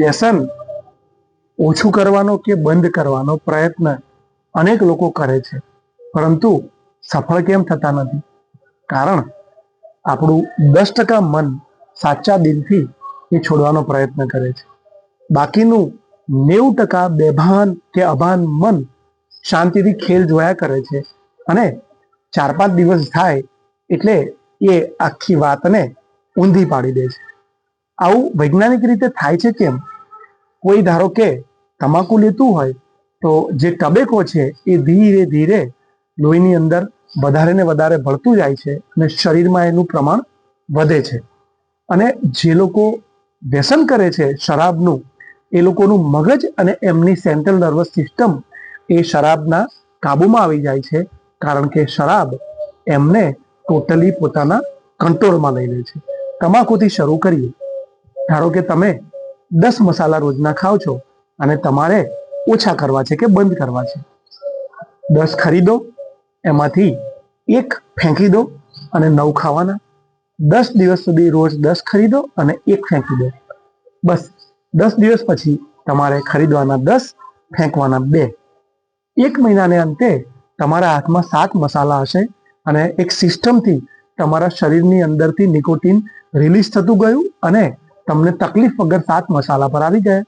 વ્યસન ઓછું કરવાનો કે બંધ કરવાનો પ્રયત્ન અનેક લોકો કરે છે. પરંતુ સફળ કેમ થતા નથી? કારણ આપણું દસ ટકા મન સાચા દિલથી એ છોડવાનો પ્રયત્ન કરે છે. બાકીનું નેવું ટકા બેભાન કે અભાન મન શાંતિથી ખેલ જોયા કરે છે અને ચાર પાંચ દિવસ થાય એટલે એ આખી વાતને ઊંધી પાડી દે છે. આવું વૈજ્ઞાનિક રીતે થાય છે કેમ? કોઈ ધારો કે તમાકુ લેતું હોય, તો જે ટબેકો છે એ ધીરે ધીરે લોહીની અંદર વધારે ને વધારે ભળતું જાય છે અને શરીરમાં એનું પ્રમાણ વધે છે. અને જે લોકો વ્યસન કરે છે શરાબનું, એ લોકોનું મગજ અને એમની સેન્ટ્રલ નર્વસ સિસ્ટમ એ શરાબના કાબુમાં આવી જાય છે, કારણ કે શરાબ એમને ટોટલી પોતાના કંટ્રોલમાં લઈ લે છે. તમાકુથી શરૂ કરીએ. ધારો કે તમે દસ મસાલા રોજના ખાઓ છો અને તમારે ઓછા કરવા છે કે બંધ કરવા છે. દસ ખરીદો, એમાંથી એક ફેંકી દો અને નવ ખાવાના. દસ દિવસ સુધી રોજ દસ ખરીદો અને એક ફેંકી દો. બસ, દસ દિવસ પછી તમારે ખરીદવાના દસ, ફેંકવાના બે. એક મહિનાને અંતે તમારા હાથમાં સાત મસાલા હશે અને એક સિસ્ટમથી તમારા શરીરની અંદરથી નિકોટીન રિલીઝ થતું ગયું અને તમને તકલીફ વગર સાત મસાલા પર આવી ગયા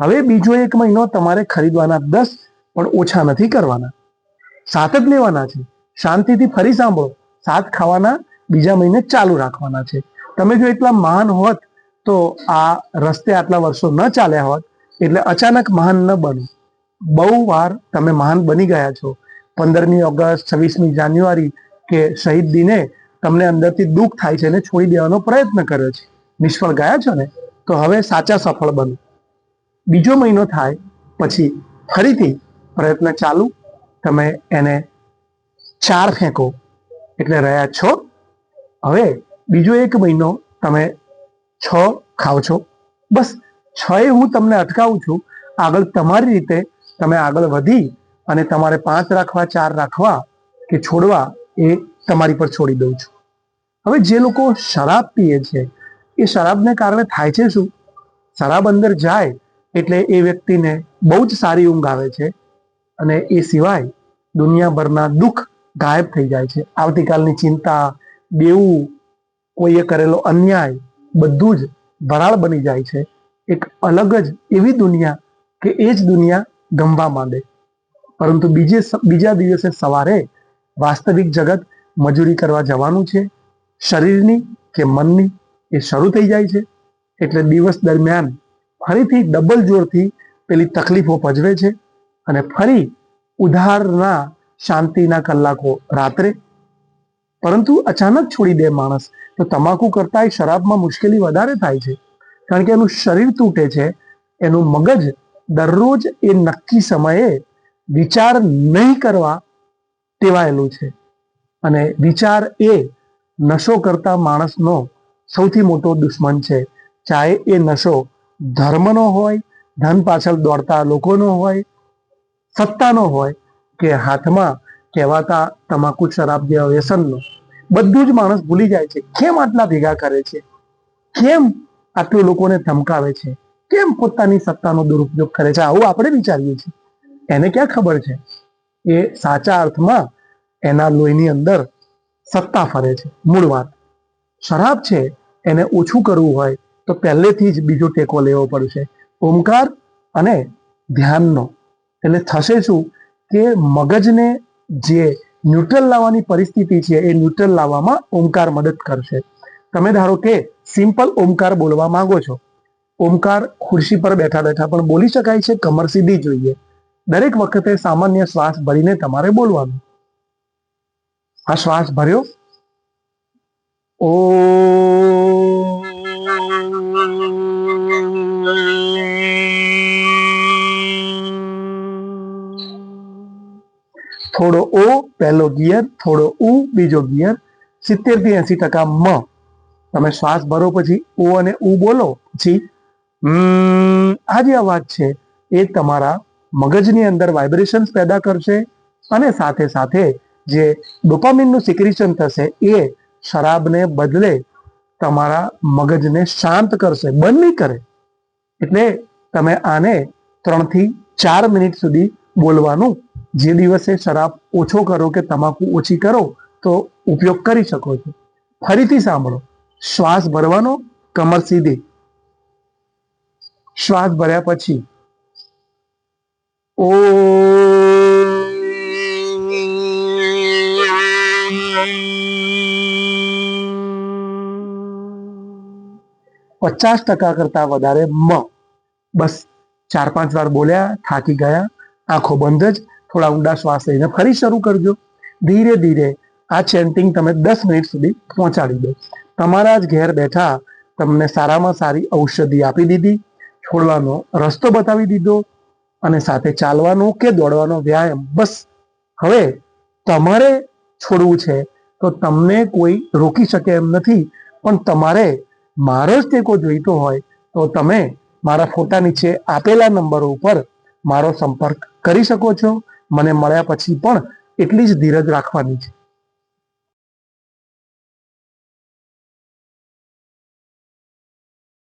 હવે બીજો એક મહિનો તમારે ખરીદવાના દસ, પણ ઓછા નથી કરવાના. સાત જ લેવાના છે. શાંતિથી ફરી સાંભળો. સાત ખાવાના, બીજા મહિને ચાલુ રાખવાના છે. તમે જો એટલા મહાન હોત, તો આ રસ્તે આટલા વર્ષો ન ચાલ્યા હોત, એટલે અચાનક મહાન ન બનો. બહુ વાર તમે મહાન બની ગયા છો. પંદરમી ઓગસ્ટ, છવ્વીસમી જાન્યુઆરી કે શહીદ દિને તમને અંદરથી દુઃખ થાય છે અને છોડી દેવાનો પ્રયત્ન કર્યો છે. નિષ્ફળ ગયા છો ને, તો હવે સાચા સફળ બનો. બીજો મહિનો થાય પછી ફરીથી પ્રયત્ન ચાલુ, તમે એને ચાર ફેંકો એટલે રહ્યા છો. હવે બીજો એક મહિનો તમે છ ખાઓ છો. બસ છ એ હું તમને અટકાવું છું. આગળ તમારી રીતે તમે આગળ વધી અને તમારે પાંચ રાખવા, ચાર રાખવા કે છોડવા એ તમારી પર છોડી દઉં છું. હવે જે લોકો શરાબ પીએ છે એ શરાબને કારણે થાય છે શું? શરાબ અંદર જાય એટલે એ વ્યક્તિને બહુ જ સારી ઊંઘ આવે છે અને એ સિવાય દુનિયાભરના દુઃખ ગાયબ થઈ જાય છે. આવતીકાલની ચિંતા દેવું કોઈએ કરેલો અન્યાય બધું જ ભરાળ બની જાય છે. એક અલગ જ એવી દુનિયા કે એ જ દુનિયા ગમવા માંડે. પરંતુ બીજે બીજા દિવસે સવારે વાસ્તવિક જગત મજૂરી કરવા જવાનું છે. શરીરની કે મનની? એ શરૂ થઈ જાય છે. એટલે દિવસ દરમિયાન ફરીથી ડબલ જોરથી પેલી તકલીફો ભજવે છે અને ફરી ઉધારના શાંતિના કલાકો રાત્રે. પરંતુ અચાનક છોડી દે માણસ. તો તમાકુ કરતા એ શરાબમાં મુશ્કેલી વધારે થાય છે. કારણ કે એનું શરીર તૂટે છે. એનું મગજ દરરોજ એ નક્કી સમયે વિચાર નહીં કરવા ટેવાયેલું છે. અને વિચાર એ નશો કરતા માણસનો સૌથી મોટો દુશ્મન છે. ચાહે એ નશો ધર્મનો હોય, ધન પાછળ દોડતા લોકોનો હોય, સત્તાનો હોય કે હાથમાં કહેવાતા તમાકુ, શરાબ જેવા વ્યસનનો. બધું જ માણસ ભૂલી જાય છે. કેમ આટલા ભેગા કરે છે? કેમ આટલું લોકોને ધમકાવે છે? કેમ પોતાની સત્તાનો દુરુપયોગ કરે છે? આવું આપણે વિચારીએ છીએ. એને ક્યાં ખબર છે? એ સાચા અર્થમાં એના લોહીની અંદર સત્તા ફરે છે. મૂળ વાત. શરાબ છે એને ઓછું કરવું હોય તો પહેલેથી જ બીજો ટેકો લેવો પડશે. ઓમકાર અને ધ્યાનનો. એટલે થશે શું? કે મગજને જે ન્યુટ્રલ લાવવાની પરિસ્થિતિ છે એ ન્યુટ્રલ લાવવામાં ઓમકાર મદદ કરશે. તમે ધારો કે સિમ્પલ ઓમકાર બોલવા માંગો છો. ઓમકાર ખુરશી પર બેઠા બેઠા પણ બોલી શકાય છે કમર સીધી જોઈએ. દરેક વખતે સામાન્ય શ્વાસ ભરીને તમારે બોલવાનું. આ શ્વાસ ભર્યો ઓ થોડો ઓ, પહેલો ગિયર, થોડો ઉ, બીજો ગિયર. સિત્તેરથી એસી ટકા મ. તમે શ્વાસ ભરો પછી ઓ અને ઉ બોલો, પછી આ જે અવાજ છે, એ તમારા મગજની અંદર વાઇબ્રેશન્સ પેદા કરશે અને સાથે સાથે જે ડોપામિનનું સિક્રિશન થશે, એ શરાબને બદલે તમારા મગજને શાંત કરશે, બંધ નહીં કરે. એટલે તમે આને ત્રણથી ચાર મિનિટ સુધી બોલવાનું, જે દિવસે શરાબ ઓછો કરો કે તમાકુ ઓછી કરો, તો ઉપયોગ કરી શકો છો. ફરીથી સાંભળો. શ્વાસ ભરવાનો, કમર સીધી. શ્વાસ ભર્યા પછી ઓ પચાસ ટકા કરતા વધારે મ. બસ ચાર પાંચ વાર બોલ્યા, થાકી ગયા, આંખો બંધ જ, થોડા ઊંડા શ્વાસ લઈને ફરી શરૂ કરજો. ધીરે ધીરે આ ચેન્ટિંગ તમે દસ મિનિટ સુધી પહોંચાડી દો. તમારા જ ઘેર બેઠા તમને સારામાં સારી ઔષધિ આપી દીધી, છોડવાનો રસ્તો બતાવી દીધો અને સાથે ચાલવાનો કે દોડવાનો વ્યાયામ. બસ હવે તમારે છોડવું છે, તો તમને કોઈ રોકી શકે એમ નથી, પણ તમારે મારો જ ટેકો જોઈતો હોય તો તમે મારા ફોટા નીચે આપેલા નંબરો ઉપર મારો સંપર્ક કરી શકો છો. મને મળ્યા પછી પણ એટલી જ ધીરજ રાખવાની છે.